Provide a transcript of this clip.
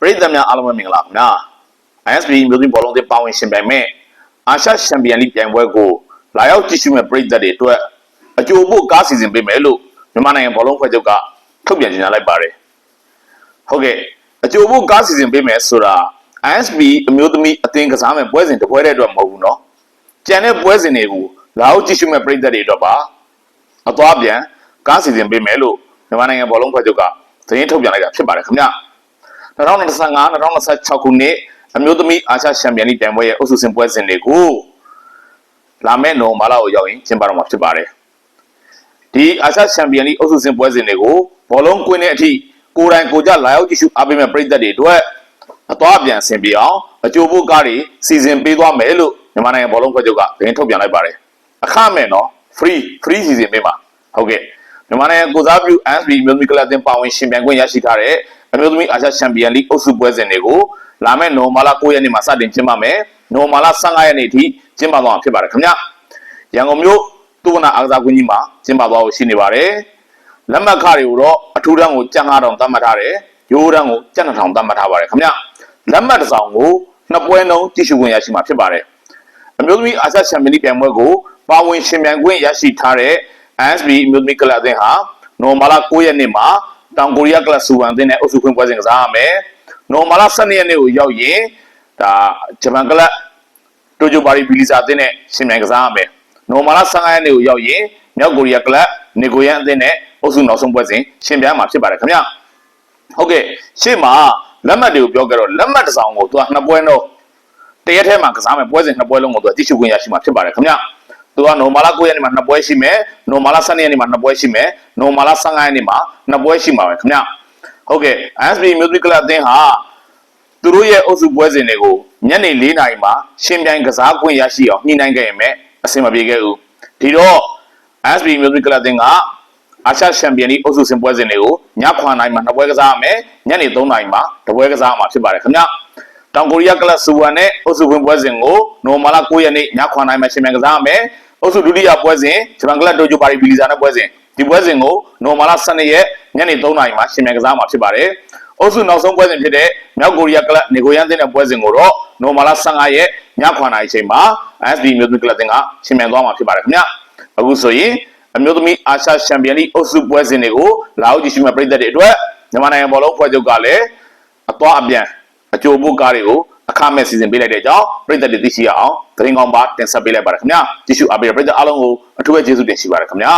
ပရိသတ်များအားလုံးပဲမင်္ဂလာခင်ဗျာ ISB မြို့သိဘောလုံးတွေပါဝင်ရှင်ပြိုင်မဲ့အာရှချန်ပီယံလိပြိုင်ပွဲကိုလာရောက်ကြည့်ရှုမဲ့ပရိသတ်တွေအတွက်အကြိုဖို့ကားစီစဉ်ပေးမယ်လို့မြန်မာနိုင်ငံဘောလုံးဖွဲ့ချုပ်ကထုတ်ပြန်ကြေညာလိုက်ပါတယ်ဟုတ်ကဲ့အကြိုဖို့ကားစီစဉ်ပေးမယ်ဆိုတာ ISB အမျိုးသမီးအသင်းကစားမဲ့ပွဲစဉ်တစ်ပွဲတည်းအတွက်မဟုတ်ဘူးเนาะကြံတဲ့ပွဲစဉ်တွေကိုလာရောက်ကြည့်ရှုမဲ့ပရိသတ်တွေအတွက်ပါအသွားပြန်ကားစီစဉ်ပေးမယ်လို့မြန်မာနိုင်ငံဘောလုံးဖွဲ့ချုပ်ကသတင်းထုတ်ပြန်လိုက်တာဖြစ်ပါတယ်ခင်ဗျာ 2025-2026ခုနှစ်အမျိုးသမီးအာရှချန်ပီယံလိပြိုင်ပွဲရဲ့အုပ်စုစဉ်ပွဲစဉ်တွေကိုလာမယ့်နိုဝင်ဘာလကိုရောက်ရင်ကျင်းပတော့မှာဖြစ်ပါတယ်။ဒီအာရှချန်ပီယံလိအုပ်စုစဉ်ပွဲစဉ်တွေကိုဘောလုံးကွင်းတဲ့အထိကိုယ်တိုင်ကိုယ်ကြလာရောက်ကြည့်ရှုအားပေးမဲ့ပရိသတ်တွေအတွက်အသွားအပြန်ဆင်ပြေအောင်အကျိုးဖို့ကားတွေစီစဉ်ပေးသွားမယ်လို့မြန်မာနိုင်ငံဘောလုံးဖွဲ့ချုပ်ကသတင်းထုတ်ပြန်လိုက်ပါတယ်။အခမဲ့နော် free free စီစဉ်ပေးပါဟုတ်ကဲ့မြန်မာနိုင်ငံကိုစားပြု ASB မြို့မီကလပ်တင်ပါဝင်ရှင်ပြိုင်ခွင့်ရရှိထားတဲ့ အမျိုးသမီးအာရှချန်ပီယံလိအုပ်စုပွဲစဉ်တွေကိုလာမယ့်နိုဝင်ဘာလ9ရက်နေ့မှာစတင်ကျင်းပမယ်။နိုဝင်ဘာလ15ရက်နေ့ထိကျင်းပသွားမှာဖြစ်ပါတယ်ခင်ဗျ။ရန်ကုန်မြို့သူဝနာအားကစားကွင်းကြီးမှာကျင်းပသွားဖို့ရှိနေပါတယ်။လက်မှတ်ခတွေကိုတော့အထူးတန်းကိုကြက်9000သတ်မှတ်ထားတယ်။ရိုးတန်းကိုကြက်2000သတ်မှတ်ထားပါတယ်ခင်ဗျ။လက်မှတ်တစ်စောင်ကိုနှစ်ပွဲလုံးတည်ရှိခွင့်ရရှိမှာဖြစ်ပါတယ်။အမျိုးသမီးအာရှချန်ပီယံလိပြိုင်ပွဲကိုပါဝင်ရှင်ပြိုင်ခွင့်ရရှိထားတဲ့ ASB အမျိုးသမီးကလပ်အသင်းဟာနိုဝင်ဘာလ9ရက်နေ့မှာ တောင်ကိုရီးယားကလပ်စူဝမ်အသင်းနဲ့အုပ်စုခွင့်ပွဲစဉ်ကစားရမယ်။နိုဝင်ဘာလ12ရက်နေ့ကိုရောက်ရင်ဒါဂျပန်ကလပ်တိုဂျိုပါရီဘီလီဇာအသင်းနဲ့ရှင်ပြိုင်ကစားရမယ်။နိုဝင်ဘာလ15ရက်နေ့ကိုရောက်ရင်မြောက်ကိုရီးယားကလပ်နေကိုယန်အသင်းနဲ့အုပ်စုနောက်ဆုံးပွဲစဉ်ရှင်ပြိုင်မှာဖြစ်ပါတယ်ခင်ဗျ။ဟုတ်ကဲ့ရှေ့မှာလက်မှတ်တွေကိုပြောကြတော့လက်မှတ်တစ်စောင်ကိုသူကနှစ်ပွဲတော့တရက်ထဲမှာကစားမယ်ပွဲစဉ်နှစ်ပွဲလုံးကိုသူကကြည့်ရှုခွင့်ရရှိမှာဖြစ်ပါတယ်ခင်ဗျ သူကနိုမာလာ9ရက်နေ့မှာနှစ်ပွဲရှိမယ်နိုမာလာ12ရက်နေ့မှာနှစ်ပွဲရှိမယ်နိုမာလာ15ရက်နေ့မှာနှစ်ပွဲရှိမှာပဲခင်ဗျဟုတ်ကဲ့ ASB Music Club အသင်းဟာသူတို့ရဲ့အုပ်စုပွဲစဉ်တွေကိုညနေ4နာရီမှာရှင်ပြိုင်ကစားခွင့်ရရှိအောင်ညှိနှိုင်းခဲ့ရင်မဲ့အဆင်မပြေခဲ့ဘူးဒီတော့ ASB Music Club အသင်းကအာရှချန်ပီယံလိအုပ်စုစဉ်ပွဲစဉ်တွေကိုည9:00နာရီမှာနှစ်ပွဲကစားရမယ်ညနေ3:00နာရီမှာတစ်ပွဲကစားရမှာဖြစ်ပါတယ်ခင်ဗျတောင်ကိုရီးယားကလပ်စူဝမ်နဲ့အုပ်စုဝင်ပွဲစဉ်ကိုနိုဝင်ဘာလ9ရက်နေ့ည9:00နာရီမှာရှင်မြန်ကစားရမယ် အုပ်စုဒုတိယပွဲစဉ်ဂျပန်ကလပ်တိုဂျိုပါရီဘီလီဇာနဲ့ပွဲစဉ်ဒီပွဲစဉ်ကိုနိုဝင်ဘာလ12ရက်ညနေ3:00နာရီမှာရှင်မြန်ကစားမှာဖြစ်ပါတယ်အုပ်စုနောက်ဆုံးပွဲစဉ်ဖြစ်တဲ့မြောက်ကိုရီးယားကလပ်နေကိုရန်တင်တဲ့ပွဲစဉ်ကိုတော့နိုဝင်ဘာလ15ရက်ည9:00နာရီချိန်မှာ SD မြို့သူကလပ်တင်ကရှင်မြန်သွားမှာဖြစ်ပါတယ်ခင်ဗျအခုဆိုရင်အမျိုးသမီးအာရှချန်ပီယံလိအုပ်စုပွဲစဉ်တွေကိုလာအောင်ကြည့်ရှုမဲ့ပြည်သက်တွေအတွက်မြန်မာနိုင်ငံဘောလုံးဖွဲ့ချုပ်ကလည်းအသွားအပြန်အကြိုပို့ကားတွေကို အခမဲ့စီစဉ်ပေးလိုက်တဲ့အကြောင်းပြည်သက်တွေသိရှိရအောင်သတင်းကောင်းပါတင်ဆက်ပေးလိုက်ပါရခင်ဗျာကြည့်ရှုအားပေးတဲ့ပြည်သက်အားလုံးကိုအထူးပဲကျေးဇူးတင်ရှိပါရခင်ဗျာ